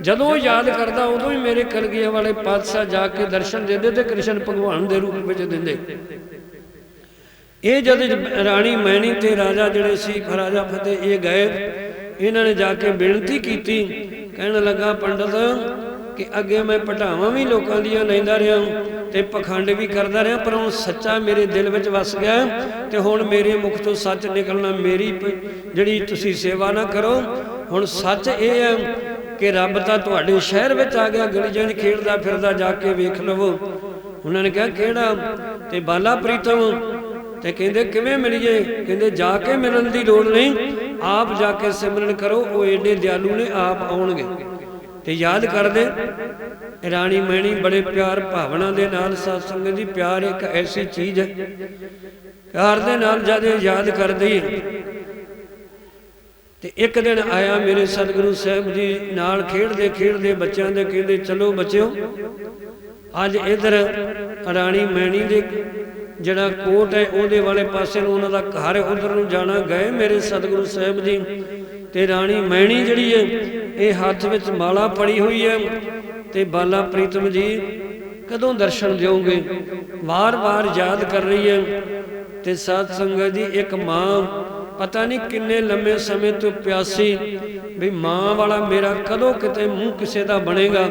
ਜਦੋਂ ਯਾਦ ਕਰਦਾ, ਉਦੋਂ ਹੀ ਮੇਰੇ ਕਲਗੀਆਂ ਵਾਲੇ ਪਾਤਸ਼ਾਹ ਜਾ ਕੇ ਦਰਸ਼ਨ ਦਿੰਦੇ ਤੇ ਕ੍ਰਿਸ਼ਨ ਭਗਵਾਨ ਦੇ ਰੂਪ ਵਿੱਚ ਦਿੰਦੇ। ਇਹ ਜਦ ਰਾਣੀ ਮੈਣੀ ਤੇ ਰਾਜਾ ਜਿਹੜੇ ਸੀ, ਰਾਜਾ ਫਤਿਹ, ਇਹ ਗਏ। ਇਹਨਾਂ ਨੇ ਜਾ ਕੇ ਬੇਨਤੀ ਕੀਤੀ। ਕਹਿਣ ਲੱਗਾ, ਪੰਡਤ, ਕਿ ਅੱਗੇ ਮੈਂ ਪਟਾਵਾਂ ਵੀ ਲੋਕਾਂ ਦੀਆਂ ਲੈਂਦਾ ਰਿਹਾ ਤੇ ਪਖੰਡ ਵੀ ਕਰਦਾ ਰਿਹਾ, ਪਰ ਹੁਣ ਸੱਚਾ ਮੇਰੇ ਦਿਲ ਵਿੱਚ ਵਸ ਗਿਆ ਤੇ ਹੁਣ ਮੇਰੇ ਮੁਖ ਤੋਂ ਸੱਚ ਨਿਕਲਣਾ ਮੇਰੀ ਜਿਹੜੀ ਤੁਸੀਂ ਸੇਵਾ ਨਾ ਕਰੋ। ਹੁਣ ਸੱਚ ਇਹ ਹੈ ਕਿ ਰੱਬ ਤਾਂ ਤੁਹਾਡੇ ਸ਼ਹਿਰ ਵਿੱਚ ਆ ਗਿਆ ਗਲੀ 'ਚ ਖੇਡਦਾ ਫਿਰਦਾ, ਜਾ ਕੇ ਵੇਖ ਲਵੋ। ਉਹਨਾਂ ਨੇ ਕਿਹਾ, ਕਿਹੜਾ? ਤੇ ਬਾਲਾ ਪ੍ਰੀਤਮ ਤੇ ਕਹਿੰਦੇ, ਕਿਵੇਂ ਮਿਲੀਏ ਕਹਿੰਦੇ, ਜਾ ਕੇ ਮਿਲਣ ਦੀ ਲੋੜ ਨਹੀਂ, ਆਪ ਜਾ ਕੇ ਸਿਮਰਨ ਕਰੋ, ਉਹ ਏਡੇ ਦਿਆਲੂ ਨੇ, ਆਪ ਆਉਣਗੇ। ਤੇ ਯਾਦ ਕਰਦੇ, ਰਾਣੀ ਮੈਣੀ ਬੜੇ ਪਿਆਰ ਭਾਵਨਾ ਦੇ ਨਾਲ ਸਾਧ ਸੰਗਤ ਦੀ, ਪਿਆਰ ਇੱਕ ਐਸੀ ਚੀਜ਼ ਹੈ, ਪਿਆਰ ਦੇ ਨਾਲ ਜਦ ਯਾਦ ਕਰਦੀ ਤੇ ਇੱਕ ਦਿਨ ਆਇਆ ਮੇਰੇ ਸਤਿਗੁਰੂ ਸਾਹਿਬ ਜੀ ਨਾਲ ਖੇਡਦੇ ਖੇਡਦੇ ਬੱਚਿਆਂ ਦੇ ਕਹਿੰਦੇ, ਚਲੋ ਬੱਚਿਓ, ਅੱਜ ਇਧਰ ਰਾਣੀ ਮੈਣੀ ਦੇ ਜਿਹੜਾ ਕੋਟ ਹੈ, ਉਹਦੇ ਵਾਲੇ ਪਾਸੇ ਨੂੰ ਉਹਨਾਂ ਦਾ ਘਰ ਹੈ, ਉਧਰ ਨੂੰ ਜਾਣਾ ਗਏ ਮੇਰੇ ਸਤਿਗੁਰੂ ਸਾਹਿਬ ਜੀ ਤੇ ਰਾਣੀ ਮੈਣੀ ਜਿਹੜੀ ਹੈ, ਇਹ ਹੱਥ ਵਿੱਚ ਮਾਲਾ ਪੜੀ ਹੋਈ ਹੈ ਤੇ ਬਾਲਾ ਪ੍ਰੀਤਮ ਜੀ, ਕਦੋਂ ਦਰਸ਼ਨ ਦਿਓਗੇ? ਵਾਰ-ਵਾਰ ਯਾਦ ਕਰ ਰਹੀ ਹੈ ਤੇ ਸਾਧ ਸੰਗਤ ਜੀ ਇੱਕ ਮਾਂ ਪਤਾ ਨਹੀਂ ਕਿੰਨੇ ਲੰਮੇ ਸਮੇਂ ਤੋਂ ਪਿਆਸੀ ਵੀ ਮਾਂ ਵਾਲਾ ਮੇਰਾ ਕਦੋਂ ਕਿਤੇ ਮੂੰਹ ਕਿਸੇ ਦਾ ਬਣੇਗਾ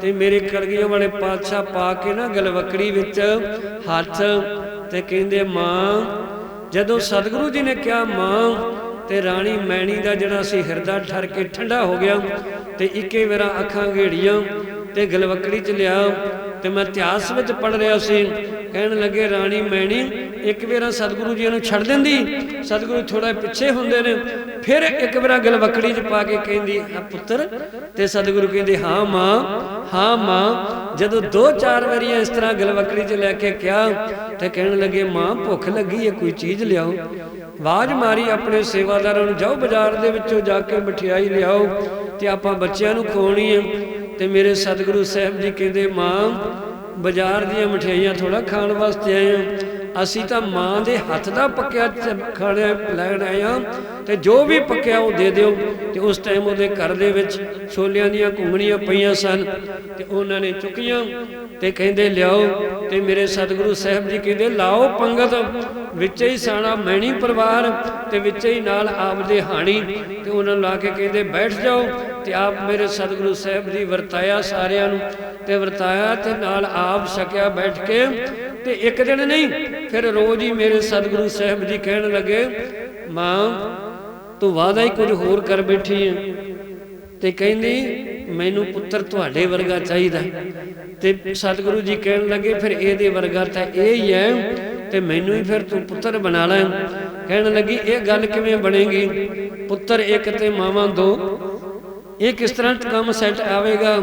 ਤੇ ਮੇਰੇ ਕਲਗੀਆਂ ਵਾਲੇ ਪਾਤਸ਼ਾਹ ਪਾ ਕੇ ਨਾ ਗਲਵਕੜੀ ਵਿੱਚ ਹੱਥ ਤੇ ਕਹਿੰਦੇ, ਮਾਂ, ਜਦੋਂ ਸਤਿਗੁਰੂ ਜੀ ਨੇ ਕਿਹਾ, ਮਾਂ, ਤੇ ਰਾਣੀ ਮੈਣੀ ਦਾ ਜਿਹੜਾ ਸੀ ਹਿਰਦਾ ਠਰ ਕੇ ਠੰਡਾ ਹੋ ਗਿਆ ਤੇ ਇੱਕੇ ਵੇਰਾ ਅੱਖਾਂ ਘੇੜੀਆਂ ਤੇ ਗਲਵਕੜੀ ਚ ਲਿਆ ਤੇ ਮੈਂ ਇਤਿਹਾਸ ਵਿੱਚ ਪੜ ਰਿਹਾ ਸੀ ਕਹਿਣ ਲੱਗੇ, ਰਾਣੀ, ਮੈਣੀ, ਇੱਕ ਵੇਰਾ ਸਤਿਗੁਰੂ ਜੀ ਨੂੰ ਛੱਡ ਦਿੰਦੀ। ਸਤਿਗੁਰੂ ਥੋੜਾ ਪਿੱਛੇ ਹੁੰਦੇ ਨੇ। ਫਿਰ ਇੱਕ ਵੇਰਾ ਗਲਵਕੜੀ ਚ ਪਾ ਕੇ ਕਹਿੰਦੀ ਆ ਪੁੱਤਰ। ਤੇ ਸਤਿਗੁਰੂ ਕਹਿੰਦੇ, ਹਾਂ ਮਾਂ ਹਾਂ ਮਾਂ। ਜਦੋਂ ਦੋ ਚਾਰ ਵਾਰੀਆਂ ਇਸ ਤਰ੍ਹਾਂ ਗਲਵਕੜੀ ਚ ਲੈ ਕੇ ਕਿਹਾ, ਤੇ ਕਹਿਣ ਲੱਗੇ, ਮਾਂ, ਭੁੱਖ ਲੱਗੀ ਹੈ, ਕੋਈ ਚੀਜ਼ ਲਿਆਓ। ਆਵਾਜ਼ ਮਾਰੀ ਆਪਣੇ ਸੇਵਾਦਾਰਾਂ ਨੂੰ, ਜਾਓ ਬਾਜ਼ਾਰ ਦੇ ਵਿੱਚੋਂ ਜਾ ਕੇ ਮਠਿਆਈ ਲਿਆਓ ਤੇ ਆਪਾਂ ਬੱਚਿਆਂ ਨੂੰ ਖਵਾਉਣੀ ਹੈ। ਤੇ ਮੇਰੇ ਸਤਿਗੁਰੂ ਸਾਹਿਬ ਜੀ ਕਹਿੰਦੇ, ਮਾਂ ਬਾਜ਼ਾਰ ਦੀਆਂ ਮਠਿਆਈਆਂ ਥੋੜਾ ਖਾਣ ਵਾਸਤੇ ਆਏ ਹਾਂ। ਅਸੀਂ ਤਾਂ ਮਾਂ ਦੇ ਹੱਥ ਦਾ ਪੱਕਿਆ ਚ- ਖਾਣਾ ਲੈਣ ਆਏ ਹਾਂ ਤੇ ਜੋ ਵੀ ਪੱਕਿਆ ਉਹ ਦੇ ਦਿਓ। ਤੇ ਉਸ ਟਾਈਮ ਉਹਦੇ ਘਰ ਦੇ ਵਿੱਚ ਛੋਲਿਆਂ ਦੀਆਂ ਘੁੰਗਣੀਆਂ ਪਈਆਂ ਸਨ ਤੇ ਉਹਨਾਂ ਨੇ ਚੁੱਕੀਆਂ ਤੇ ਕਹਿੰਦੇ, ਲਿਆਓ। ਤੇ ਮੇਰੇ ਸਤਿਗੁਰੂ ਸਾਹਿਬ ਜੀ ਕਹਿੰਦੇ, ਲਾਓ ਪੰਗਤ, ਵਿੱਚ ਹੀ ਸਾਣਾ ਮੈਣੀ ਪਰਿਵਾਰ ਤੇ ਵਿੱਚ ਹੀ ਨਾਲ ਆਪਦੇ ਹਾਣੀ। ਤੇ ਉਹਨਾਂ ਨੂੰ ਲਾ ਕੇ ਕਹਿੰਦੇ, ਬੈਠ ਜਾਓ। ਤੇ ਆਪ ਮੇਰੇ ਸਤਿਗੁਰੂ ਸਾਹਿਬ ਜੀ ਵਰਤਾਇਆ ਸਾਰਿਆਂ ਨੂੰ ਤੇ ਵਰਤਾਇਆ ਤੇ ਨਾਲ ਆਪ ਛਕਿਆ ਬੈਠ ਕੇ ਤੇ ਇੱਕ ਦਿਨ ਨਹੀਂ, ਫਿਰ ਰੋਜ਼ ਹੀ ਮੇਰੇ ਸਤਿਗੁਰੂ ਸਾਹਿਬ ਜੀ ਕਹਿਣ ਲੱਗੇ, ਮਾਂ, ਤੂੰ ਵਾਦਾ ਹੀ ਕੁਝ ਹੋਰ ਕਰ ਬੈਠੀ ਹੈ ਤੇ ਕਹਿੰਦੀ, ਮੈਨੂੰ ਪੁੱਤਰ ਤੁਹਾਡੇ ਵਰਗਾ ਚਾਹੀਦਾ। ਤੇ ਸਤਿਗੁਰੂ ਜੀ ਕਹਿਣ ਲੱਗੇ, ਫਿਰ ਇਹਦੇ ਵਰਗਾ ਤਾਂ ਇਹ ਹੀ ਹੈ ਤੇ ਮੈਨੂੰ ਹੀ ਫਿਰ ਤੂੰ ਪੁੱਤਰ ਬਣਾ ਲੈ। ਕਹਿਣ ਲੱਗੀ, ਇਹ ਗੱਲ ਕਿਵੇਂ ਬਣੇਗੀ? ਪੁੱਤਰ ਇੱਕ ਤੇ ਮਾਵਾਂ ਦੋ ਇਹ ਕਿਸ ਤਰ੍ਹਾਂ ਕੰਮ ਸੈੱਟ ਆਵੇਗਾ?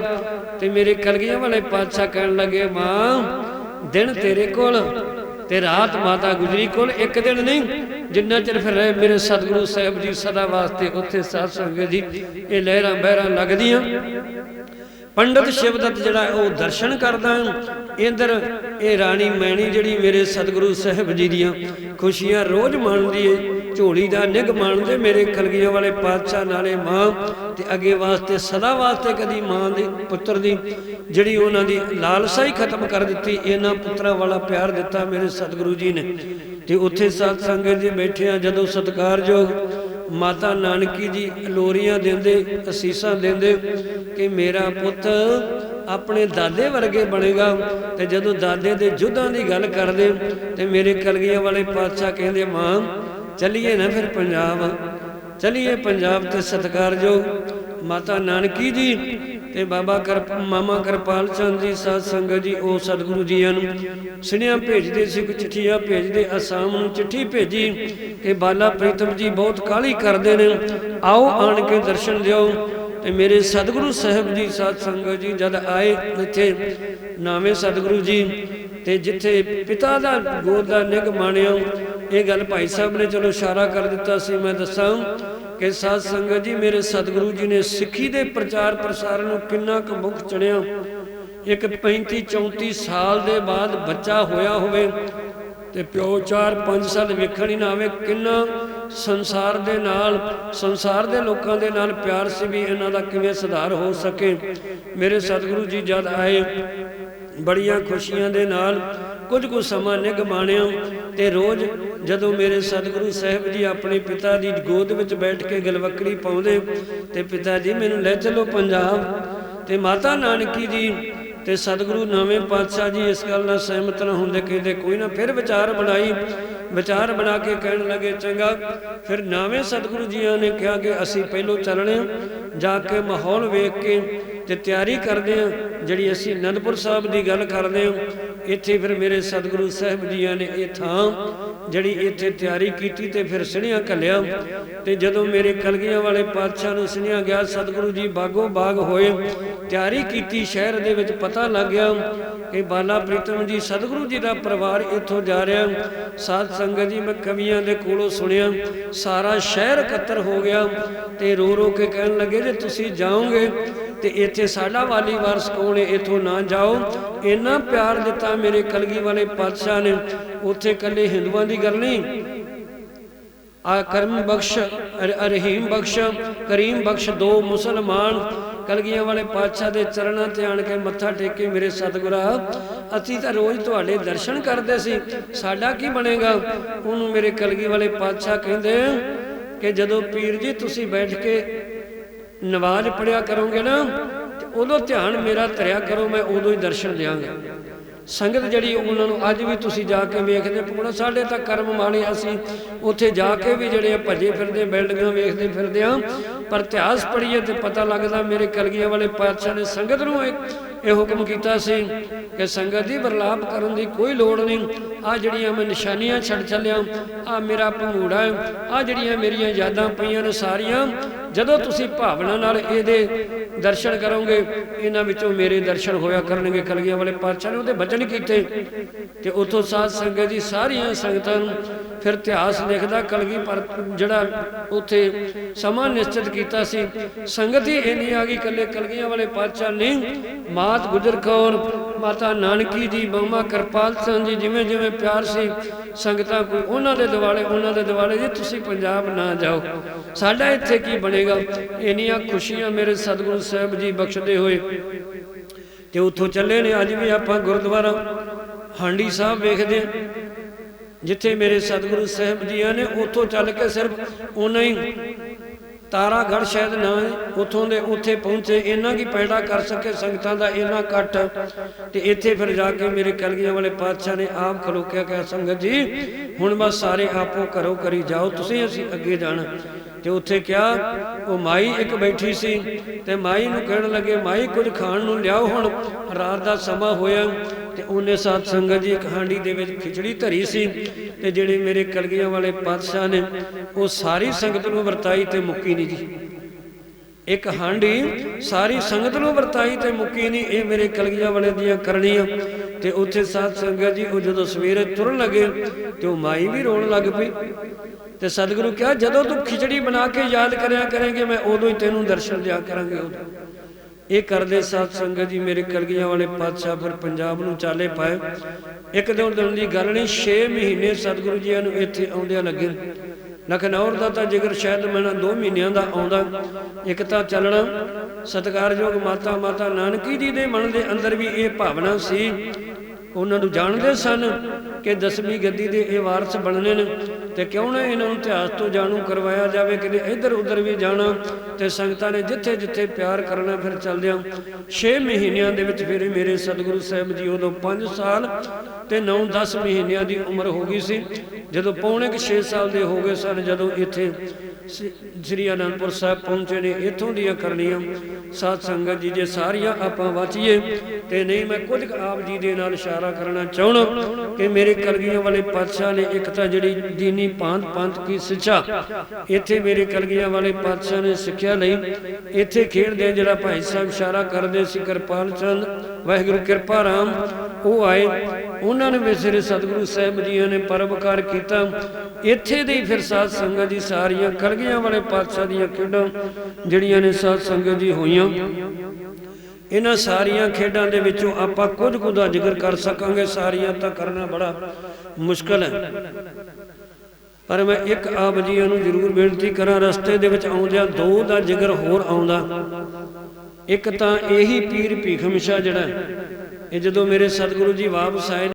ਤੇ ਮੇਰੇ ਕਲਗੀਆਂ ਵਾਲੇ ਪਾਤਸ਼ਾਹ ਕਹਿਣ ਲੱਗੇ, ਮਾਂ, ਦਿਨ ਤੇਰੇ ਕੋਲ ਤੇ ਰਾਤ ਮਾਤਾ ਗੁਜਰੀ ਕੋਲ ਇੱਕ ਦਿਨ ਨਹੀਂ। ਜਿੰਨਾ ਚਿਰ ਫਿਰ ਰਹੇ ਮੇਰੇ ਸਤਿਗੁਰੂ ਸਾਹਿਬ ਜੀ ਸਦਾ ਵਾਸਤੇ ਉੱਥੇ ਸਾਧ ਸੰਗਤ ਜੀ, ਇਹ ਲਹਿਰਾਂ ਬਹਿਰਾਂ ਲੱਗਦੀਆਂ। ਪੰਡਤ ਸ਼ਿਵਦਤ ਜਿਹੜਾ ਉਹ ਦਰਸ਼ਨ ਕਰਦਾ। ਇੰਦਰ, ਇਹ ਰਾਣੀ ਮੈਣੀ ਜਿਹੜੀ ਮੇਰੇ ਸਤਿਗੁਰੂ ਸਾਹਿਬ ਜੀ ਦੀਆਂ ਖੁਸ਼ੀਆਂ ਰੋਜ਼ ਮਾਣਦੀ ਏ। ਝੋਲੀ ਦਾ ਨਿਗ ਮਾਣਦੇ ਮੇਰੇ ਕਲਗੀਆਂ ਵਾਲੇ ਪਾਤਸ਼ਾਹ ਨਾਲੇ ਮਾਂ ਤੇ ਅੱਗੇ ਵਾਸਤੇ, ਸਦਾ ਵਾਸਤੇ ਕਦੀ ਮਾਂ ਦੇ, ਪੁੱਤਰ ਦੀ ਜਿਹੜੀ ਉਹਨਾਂ ਦੀ ਲਾਲਸਾ ਹੀ ਖਤਮ ਕਰ ਦਿੱਤੀ, ਇਹਨਾਂ ਪੁੱਤਰਾਂ ਵਾਲਾ ਪਿਆਰ ਦਿੱਤਾ ਮੇਰੇ ਸਤਿਗੁਰੂ ਜੀ ਨੇ। ਤੇ ਉੱਥੇ ਸਤ ਸੰਗਤ ਜੀ ਬੈਠੇ ਆ ਜਦੋਂ ਸਤਿਕਾਰਯੋਗ ਮਾਤਾ ਨਾਨਕੀ ਜੀ ਲੋਰੀਆਂ ਦਿੰਦੇ, ਅਸੀਸਾਂ ਦਿੰਦੇ ਕਿ ਮੇਰਾ ਪੁੱਤ ਆਪਣੇ ਦਾਦੇ ਵਰਗੇ ਬਣੇਗਾ, ਤੇ ਜਦੋਂ ਦਾਦੇ ਦੇ ਜੁੱਧਾਂ ਦੀ ਗੱਲ ਕਰਦੇ ਤੇ ਮੇਰੇ ਕਲਗੀਆਂ ਵਾਲੇ ਪਾਤਸ਼ਾਹ ਕਹਿੰਦੇ, ਮਾਂ ਚੱਲੀਏ ਨਾ ਫਿਰ ਪੰਜਾਬ। ਚਲੀਏ ਪੰਜਾਬ ਤੇ ਸਤਿਕਾਰਯੋਗ ਮਾਤਾ ਨਾਨਕੀ ਜੀ ਤੇ ਬਾਬਾ ਕਰ, ਮਾਮਾ ਕਿਰਪਾਲ ਚੰਦ ਜੀ, ਸਾਧ ਸੰਗਤ ਜੀ, ਉਹ ਸਤਿਗੁਰੂ ਜੀਆਂ ਨੂੰ ਸੁਨੇਹਾ ਭੇਜਦੇ ਸੀ ਕਿ ਚਿੱਠੀਆਂ ਭੇਜਦੇ, ਅਸਾਮ ਨੂੰ ਚਿੱਠੀ ਭੇਜੀ ਕਿ ਬਾਲਾ ਪ੍ਰੀਤਮ ਜੀ ਬਹੁਤ ਕਾਲੀ ਕਰਦੇ ਨੇ। ਆਓ ਆਣ ਕੇ ਦਰਸ਼ਨ ਦਿਓ। ਤੇ ਮੇਰੇ ਸਤਿਗੁਰੂ ਸਾਹਿਬ ਜੀ, ਸਾਧ ਸੰਗਤ ਜੀ, ਜਦ ਆਏ ਇੱਥੇ ਨਾਵੇਂ ਸਤਿਗੁਰੂ ਜੀ ਤੇ ਜਿੱਥੇ ਪਿਤਾ ਦਾ, ਗੋਦ ਦਾ ਨਿਗ ਮਾਣਿਆ ਇਹ ਗੱਲ ਭਾਈ ਸਾਹਿਬ ਨੇ ਚਲੋ ਇਸ਼ਾਰਾ ਕਰ ਦਿੱਤਾ ਸੀ, ਮੈਂ ਦੱਸਾਂ ਕਿ ਸਾਧ ਸੰਗਤ ਜੀ, ਮੇਰੇ ਸਤਿਗੁਰੂ ਜੀ ਨੇ ਸਿੱਖੀ ਦੇ ਪ੍ਰਚਾਰ ਪ੍ਰਸਾਰ ਨੂੰ ਕਿੰਨਾ ਕੁ ਮੁਖ ਚੜਿਆ ਇੱਕ 35 34 ਸਾਲ ਦੇ ਬਾਅਦ ਬੱਚਾ ਹੋਇਆ ਹੋਵੇ ਤੇ ਪਿਓ 4 5 ਸਾਲ ਵੇਖਣ ਹੀ ਨਾ ਆਵੇ ਕਿੰਨਾ ਸੰਸਾਰ ਦੇ ਨਾਲ, ਸੰਸਾਰ ਦੇ ਲੋਕਾਂ ਦੇ ਨਾਲ ਪਿਆਰ ਸੀ ਵੀ ਇਹਨਾਂ ਦਾ ਕਿਵੇਂ ਸੁਧਾਰ ਹੋ ਸਕੇ। ਮੇਰੇ ਸਤਿਗੁਰੂ ਜੀ ਜਦ ਆਏ, ਬੜੀਆਂ ਖੁਸ਼ੀਆਂ ਦੇ ਨਾਲ ਕੁਝ ਕੁ ਸਮਾਂ ਨਿਗ ਬਾਣਿਆ ਤੇ ਰੋਜ਼ ਜਦੋਂ ਮੇਰੇ ਸਤਿਗੁਰੂ ਸਾਹਿਬ ਜੀ ਆਪਣੇ ਪਿਤਾ ਦੀ ਗੋਦ ਵਿੱਚ ਬੈਠ ਕੇ ਗਲਵਕੜੀ ਪਾਉਂਦੇ ਤੇ ਪਿਤਾ ਜੀ ਮੈਨੂੰ ਲੈ ਚਲੋ ਪੰਜਾਬ ਤੇ ਮਾਤਾ ਨਾਨਕੀ ਜੀ ਤੇ ਸਤਿਗੁਰੂ ਨਵੇਂ ਪਾਤਸ਼ਾਹ ਜੀ ਇਸ ਗੱਲ ਨਾਲ ਸਹਿਮਤ ਨਾ ਹੁੰਦੇ ਕਹਿੰਦੇ ਕੋਈ ਨਾ ਫਿਰ ਵਿਚਾਰ ਬਣਾਈ, ਵਿਚਾਰ ਬਣਾ ਕੇ ਕਹਿਣ ਲੱਗੇ, ਚੰਗਾ, ਫਿਰ ਨਵੇਂ ਸਤਿਗੁਰੂ ਜੀਆਂ ਨੇ ਕਿਹਾ ਕਿ ਅਸੀਂ ਪਹਿਲੋਂ ਚੱਲਣੇ ਆ, ਜਾ ਕੇ ਮਾਹੌਲ ਵੇਖ ਕੇ ਤੇ ਤਿਆਰੀ ਕਰਦੇ ਆ। ਜਿਹੜੀ ਅਸੀਂ ਅਨੰਦਪੁਰ ਸਾਹਿਬ ਦੀ ਗੱਲ ਕਰਦੇ ਹਾਂ, ਇੱਥੇ ਫਿਰ ਮੇਰੇ ਸਤਿਗੁਰੂ ਸਾਹਿਬ ਜੀਆਂ ਨੇ ਇਹ ਥਾਂ ਜਿਹੜੀ ਇੱਥੇ ਤਿਆਰੀ ਕੀਤੀ ਤੇ ਫਿਰ ਸਿਣਿਆ ਕੱਲਿਆ ਤੇ ਜਦੋਂ ਮੇਰੇ ਕਲਗੀਆਂ ਵਾਲੇ ਪਾਤਸ਼ਾਹ ਨੂੰ ਸੁਣਿਆ ਗਿਆ, ਸਤਿਗੁਰੂ ਜੀ ਬਾਗੋ ਬਾਗ ਹੋਏ, ਤਿਆਰੀ ਕੀਤੀ, ਸ਼ਹਿਰ ਦੇ ਵਿੱਚ ਪਤਾ ਲੱਗ ਗਿਆ ਕਿ ਬਾਲਾ ਪ੍ਰੀਤਮ ਜੀ ਸਤਿਗੁਰੂ ਜੀ ਦਾ ਪਰਿਵਾਰ ਇੱਥੋਂ ਜਾ ਰਿਹਾ। ਸਾਧ ਸੰਗਤ ਜੀ, ਮੈਂ ਕਵੀਆਂ ਦੇ ਕੋਲੋਂ ਸੁਣਿਆ, ਸਾਰਾ ਸ਼ਹਿਰ ਇਕੱਤਰ ਹੋ ਗਿਆ ਤੇ ਰੋ ਰੋ ਕੇ ਕਹਿਣ ਲੱਗੇ, ਜੇ ਤੁਸੀਂ ਜਾਓਗੇ ਤੇ ਇੱਥੇ ਸਾਡਾ ਵਾਲੀ ਵਾਰਸ ਕੌਣ ਹੈ? ਨਾ ਜਾਓ। ਇੰਨਾ ਪਿਆਰ ਦਿੱਤਾ ਮੇਰੇ ਕਲਗੀ ਵਾਲੇ ਪਾਤਸ਼ਾਹ ਨੇ। ਉੱਥੇ ਕੱਲੇ ਹਿੰਦੂਆਂ ਦੀ ਗੱਲ ਨਹੀਂ। ਆ ਕਰਮ ਬਖਸ਼ ਰਹੀਮ ਬਖਸ਼, ਕਰੀਮ ਬਖਸ਼ ਦੋ ਮੁਸਲਮਾਨ ਕਲਗੀਆਂ ਵਾਲੇ ਪਾਤਸ਼ਾਹ ਦੇ ਚਰਨਾਂ ਤੇ ਆਣ ਕੇ ਮੱਥਾ ਟੇਕੇ ਮੇਰੇ ਸਤਿਗੁਰਾ, ਅਸੀਂ ਤਾਂ ਰੋਜ਼ ਤੁਹਾਡੇ ਦਰਸ਼ਨ ਕਰਦੇ ਸੀ। ਸਾਡਾ ਕੀ ਬਣੇਗਾ? ਉਹਨੂੰ ਮੇਰੇ ਕਲਗੀ ਵਾਲੇ ਪਾਤਸ਼ਾਹ ਕਹਿੰਦੇ ਕਿ ਜਦੋਂ ਪੀਰ ਜੀ ਤੁਸੀਂ ਬੈਠ ਕੇ ਨਵਾਜ਼ ਪੜਿਆ ਕਰੋਗੇ ਨਾ, ਤੇ ਉਦੋਂ ਧਿਆਨ ਮੇਰਾ ਧਰਿਆ ਕਰੋ, ਮੈਂ ਉਦੋਂ ਹੀ ਦਰਸ਼ਨ ਦਿਆਂਗਾ। ਸੰਗਤ ਜਿਹੜੀ ਉਹਨਾਂ ਨੂੰ ਅੱਜ ਵੀ ਤੁਸੀਂ ਜਾ ਕੇ ਵੇਖਦੇ ਪੂਣਾ ਸਾਡੇ ਤਾਂ ਕਰਮ ਮਾਣੇ ਅਸੀਂ, ਉੱਥੇ ਜਾ ਕੇ ਵੀ ਜਿਹੜੇ ਆ ਭੱਜੇ ਫਿਰਦੇ, ਬਿਲਡਿੰਗਾਂ ਵੇਖਦੇ ਫਿਰਦੇ ਆ, ਪਰ ਇਤਿਹਾਸ ਪੜ੍ਹੀਏ ਤੇ ਪਤਾ ਲੱਗਦਾ ਮੇਰੇ ਕਲਗੀਆਂ ਵਾਲੇ ਪਾਤਸ਼ਾਹ ਨੇ ਸੰਗਤ ਨੂੰ ਇੱਕ ਇਹ ਹੁਕਮ ਕੀਤਾ ਸੀ ਕਿ ਸੰਗਤ ਦੀ ਬਰਲਾਪ ਕਰਨ ਦੀ ਕੋਈ ਲੋੜ ਨਹੀਂ। ਆ ਜਿਹੜੀਆਂ ਮੈਂ ਨਿਸ਼ਾਨੀਆਂ ਛੱਡ ਚੱਲਿਆ ਆ ਮੇਰਾ ਭੰਗੂੜਾ ਆ ਜਿਹੜੀਆਂ ਮੇਰੀਆਂ ਯਾਦਾਂ ਪਈਆਂ ਨੇ ਸਾਰੀਆਂ, ਜਦੋਂ ਤੁਸੀਂ ਭਾਵਨਾ ਨਾਲ ਇਹਦੇ ਦਰਸ਼ਨ ਕਰੋਗੇ, ਇਹਨਾਂ ਵਿੱਚੋਂ ਮੇਰੇ ਦਰਸ਼ਨ ਹੋਇਆ ਕਰਨਗੇ ਕਲਗੀਆਂ ਵਾਲੇ ਪਾਤਸ਼ਾਹ ਨੇ, ਉਹਦੇ ਬਚਨ ਕੀਤੇ। ਤੇ ਉਥੋਂ ਸਾਧ ਸੰਗਤ ਦੀ ਸਾਰੀਆਂ ਸੰਗਤਾਂ ਨੂੰ ਫਿਰ ਇਤਿਹਾਸ ਲਿਖਦਾ ਕਲਗੀ ਪਰ ਜਿਹੜਾ ਉਥੇ ਸਮਾਂ ਨਿਸ਼ਚਿਤ ਕੀਤਾ ਸੀ, ਸੰਗਤ ਹੀ ਇੰਨੀ ਆ ਗਈ ਕੱਲੇ ਕਲਗੀਆਂ ਵਾਲੇ ਪਾਤਸ਼ਾਹ ਨਹੀਂ, ਮਾ ਮਾਤ ਗੁਜਰ ਕੌਰ, ਮਾਤਾ ਨਾਨਕੀ ਜੀ ਬੰਮਾ ਕਿਰਪਾਲ ਸਿੰਘ ਜੀ, ਜਿਵੇਂ ਜਿਵੇਂ ਪਿਆਰ ਸੀ, ਸੰਗਤਾਂ ਕੋਈ ਉਹਨਾਂ ਦੇ ਦਿਵਾਲੇ, ਉਹਨਾਂ ਦੇ ਦਿਵਾਲੇ ਜੀ, ਤੁਸੀਂ ਪੰਜਾਬ ਨਾ ਜਾਓ। ਸਾਡਾ ਇੱਥੇ ਕੀ ਬਣੇਗਾ? ਇੰਨੀਆਂ ਖੁਸ਼ੀਆਂ ਮੇਰੇ ਸਤਿਗੁਰੂ ਸਾਹਿਬ ਜੀ ਬਖਸ਼ਦੇ ਹੋਏ। ਤੇ ਉੱਥੋਂ ਚੱਲੇ ਨੇ, ਅੱਜ ਵੀ ਆਪਾਂ ਗੁਰਦੁਆਰਾ ਹਾਂਡੀ ਸਾਹਿਬ ਵੇਖਦੇ ਹਾਂ। ਜਿੱਥੇ ਮੇਰੇ ਸਤਿਗੁਰੂ ਸਾਹਿਬ ਜੀ ਨੇ, ਉੱਥੋਂ ਚੱਲ ਕੇ ਸਿਰਫ ਉਹਨਾਂ ਹੀ ਤਾਰਾਗੜ ਸ਼ਾਇਦ ਨਾ ਹੈ ਉੱਥੋਂ ਦੇ ਉੱਥੇ ਪਹੁੰਚੇ, ਇੰਨਾ ਕੀ ਪੈਦਾ ਕਰ ਸਕੇ, ਸੰਗਤਾਂ ਦਾ ਇੰਨਾ ਇਕੱਠ। ਤੇ ਇੱਥੇ ਫਿਰ ਜਾ ਕੇ ਮੇਰੇ ਕਲਗੀਆਂ ਵਾਲੇ ਪਾਤਸ਼ਾਹ ਨੇ ਆਪ ਖਲੋਕਿਆ, ਕਿਹਾ, ਸੰਗਤ ਜੀ, ਹੁਣ ਬਸ ਸਾਰੇ ਆਪੋ ਘਰੋਂ ਕਰੀ ਜਾਓ, ਤੁਸੀਂ ਅਸੀਂ ਅੱਗੇ ਜਾਣਾ। ਤੇ ਉੱਥੇ ਕਿਹਾ, ਉਹ ਮਾਈ ਇੱਕ ਬੈਠੀ ਸੀ, ਤੇ ਮਾਈ ਨੂੰ ਕਹਿਣ ਲੱਗੇ, ਮਾਈ ਕੁਝ ਖਾਣ ਨੂੰ ਲਿਆਓ ਹੁਣ, ਰਾਤ ਦਾ ਸਮਾਂ ਹੋਇਆ। ਤੇ ਉਹਨੇ ਸਾਧ ਸੰਗਤ ਜੀ ਇੱਕ ਦੇ ਵਿੱਚ ਖਿਚੜੀ ਧਰੀ ਸੀ ਤੇ ਜਿਹੜੇ ਮੇਰੇ ਕਲਗੀਆਂ ਵਾਲੇ ਪਾਤਸ਼ਾਹ ਨੇ, ਉਹ ਸਾਰੀ ਸੰਗਤ ਨੂੰ ਵਰਤਾਈ ਤੇ ਮੁੱਕੀ ਨਹੀਂ ਜੀ। ਇੱਕ ਹਾਂਡੀ ਸਾਰੀ ਸੰਗਤ ਨੂੰ ਵਰਤਾਈ ਤੇ ਮੁੱਕੀ ਨਹੀਂ, ਇਹ ਮੇਰੇ ਕਲਗੀਆਂ ਵਾਲੇ ਦੀਆਂ ਕਰਨੀਆਂ। ਤੇ ਉੱਥੇ ਸਾਧ ਸੰਗਤ ਜੀ, ਉਹ ਜਦੋਂ ਸਵੇਰੇ ਤੁਰਨ ਲੱਗੇ ਤੇ ਉਹ ਮਾਈ ਵੀ ਰੋਣ ਲੱਗ ਪਈ। ਤੇ ਸਤਿਗੁਰੂ ਕਿਹਾ, ਜਦੋਂ ਤੂੰ ਖਿਚੜੀ ਬਣਾ ਕੇ ਯਾਦ ਕਰਿਆ ਕਰੇਂਗੇ, ਮੈਂ ਉਦੋਂ ਹੀ ਤੈਨੂੰ ਦਰਸ਼ਨ ਦਿਆ ਕਰਾਂਗੇ ਉਦੋਂ ਇਹ ਕਰਦੇ ਸਾਧ ਸੰਗਤ ਜੀ, ਮੇਰੇ ਕਲਗੀਆਂ ਵਾਲੇ ਪਾਤਸ਼ਾਹ ਫਿਰ ਪੰਜਾਬ ਨੂੰ ਚਾਲੇ ਪਾਏ। ਇੱਕ ਦਿਨ ਦਿਨ ਦੀ ਗੱਲ ਨਹੀਂ 6 ਮਹੀਨੇ ਸਤਿਗੁਰੂ ਜੀ ਨੂੰ ਇੱਥੇ ਆਉਂਦਿਆਂ ਲੱਗੇ। ਲਖਨੌਰ ਦਾ ਤਾਂ ਜਿਗਰ ਸ਼ਾਇਦ ਮੈਨਾਂ 2 ਮਹੀਨਿਆਂ ਦਾ ਆਉਂਦਾ। ਇੱਕ ਤਾਂ ਚੱਲਣਾ, ਸਤਿਕਾਰਯੋਗ ਮਾਤਾ ਮਾਤਾ ਨਾਨਕੀ ਜੀ ਦੇ ਮਨ ਦੇ ਅੰਦਰ ਵੀ ਇਹ ਭਾਵਨਾ ਸੀ। ਉਹਨਾਂ ਨੂੰ ਜਾਣਦੇ ਸਨ ਕਿ ਦਸਵੀਂ ਗੱਦੀ ਦੇ ਇਹ ਵਾਰਸ ਬਣਨੇ ਨੇ। ਤੇ ਕਿਉਂ ਨਾ ਇਹਨਾਂ ਨੂੰ ਇਤਿਹਾਸ ਤੋਂ ਜਾਣੂ ਕਰਵਾਇਆ ਜਾਵੇ ਕਿ ਇੱਧਰ ਉੱਧਰ ਵੀ ਜਾਣਾ ਤੇ ਸੰਗਤਾਂ ਨੇ ਜਿੱਥੇ ਜਿੱਥੇ ਪਿਆਰ ਕਰਨਾ ਫਿਰ ਚੱਲਦਿਆਂ 6 ਮਹੀਨਿਆਂ ਦੇ ਵਿੱਚ ਫਿਰ ਮੇਰੇ ਸਤਿਗੁਰੂ ਸਾਹਿਬ ਜੀ ਉਦੋਂ 5 ਸਾਲ ਤੇ 9-10 ਮਹੀਨਿਆਂ ਦੀ ਉਮਰ ਹੋ ਗਈ ਸੀ। ਜਦੋਂ ਪੌਣੇ ਕੁ 6 ਸਾਲ ਦੇ ਹੋ ਗਏ ਸਨ, ਜਦੋਂ ਇੱਥੇ ਸ੍ਰੀ ਅਨੰਦਪੁਰ ਸਾਹਿਬ ਪਹੁੰਚੇ ਨੇ, ਇੱਥੋਂ ਦੀਆਂ ਕਰਨੀਆਂ। ਸਾਧ ਸੰਗਤ ਜੀ, ਜੇ ਸਾਰੀਆਂ ਆਪਾਂ ਵਾਚੀਏ ਤੇ ਨਹੀਂ, ਮੈਂ ਕੁਝ ਕੁ ਆਪ ਜੀ ਦੇ ਨਾਲ ਇਸ਼ਾਰਾ ਕਰਨਾ ਚਾਹਣਾ ਕਿ ਮੇਰੇ ਕਲਗੀਆਂ ਵਾਲੇ ਪਾਤਸ਼ਾਹ ਨੇ ਇੱਕ ਤਾਂ ਜਿਹੜੀ ਦੀਨੀ ਪੰਥ ਪੰਥ ਕੀ ਸਿੱਖਿਆ ਇੱਥੇ ਮੇਰੇ ਕਲਗੀਆਂ ਵਾਲੇ ਪਾਤਸ਼ਾਹ ਨੇ ਸਿੱਖਿਆ ਲਈ ਇੱਥੇ ਖੇਡਦੇ ਜਿਹੜਾ ਭਾਈ ਸਾਹਿਬ ਇਸ਼ਾਰਾ ਕਰਦੇ ਸੀ, ਕਿਰਪਾਲ ਚੰਦ, ਵਾਹਿਗੁਰੂ ਕਿਰਪਾ ਰਾਮ, ਉਹ ਆਏ। ਉਹਨਾਂ ਨੇ ਵੀ ਸਤਿਗੁਰੂ ਸਾਹਿਬ ਜੀਆਂ ਨੇ ਪਰਵਕਾਰ ਕੀਤਾ। ਇੱਥੇ ਦੇ ਫਿਰ ਸਾਧ ਸੰਗਤ ਜੀ ਸਾਰੀਆਂ ਕਲਗੀਆਂ ਵਾਲੇ ਪਾਤਸ਼ਾਹ ਦੀਆਂ ਖੇਡਾਂ ਜਿਹੜੀਆਂ ਨੇ ਸਾਧ ਸੰਗਤ ਜੀ ਹੋਈਆਂ। ਇਹਨਾਂ ਸਾਰੀਆਂ ਖੇਡਾਂ ਦੇ ਵਿੱਚੋਂ ਆਪਾਂ ਕੁਝ ਕੁ ਦਾ ਜ਼ਿਕਰ ਕਰ ਸਕਾਂਗੇ। ਸਾਰੀਆਂ ਤਾਂ ਕਰਨਾ ਬੜਾ ਮੁਸ਼ਕਲ ਹੈ। ਪਰ ਮੈਂ ਇੱਕ ਆਪ ਜੀਆਂ ਨੂੰ ਜ਼ਰੂਰ ਬੇਨਤੀ ਕਰਾਂ, ਰਸਤੇ ਦੇ ਵਿੱਚ ਆਉਂਦਿਆਂ ਦੋ ਦਾ ਜਿਗਰ ਹੋਰ ਆਉਂਦਾ। ਇੱਕ ਤਾਂ ਇਹੀ ਪੀਰ ਭੀਖਮ ਸ਼ਾਹ ਜਿਹੜਾ ਇਹ ਜਦੋਂ ਮੇਰੇ ਸਤਿਗੁਰੂ ਜੀ ਵਾਪਸ ਆਏ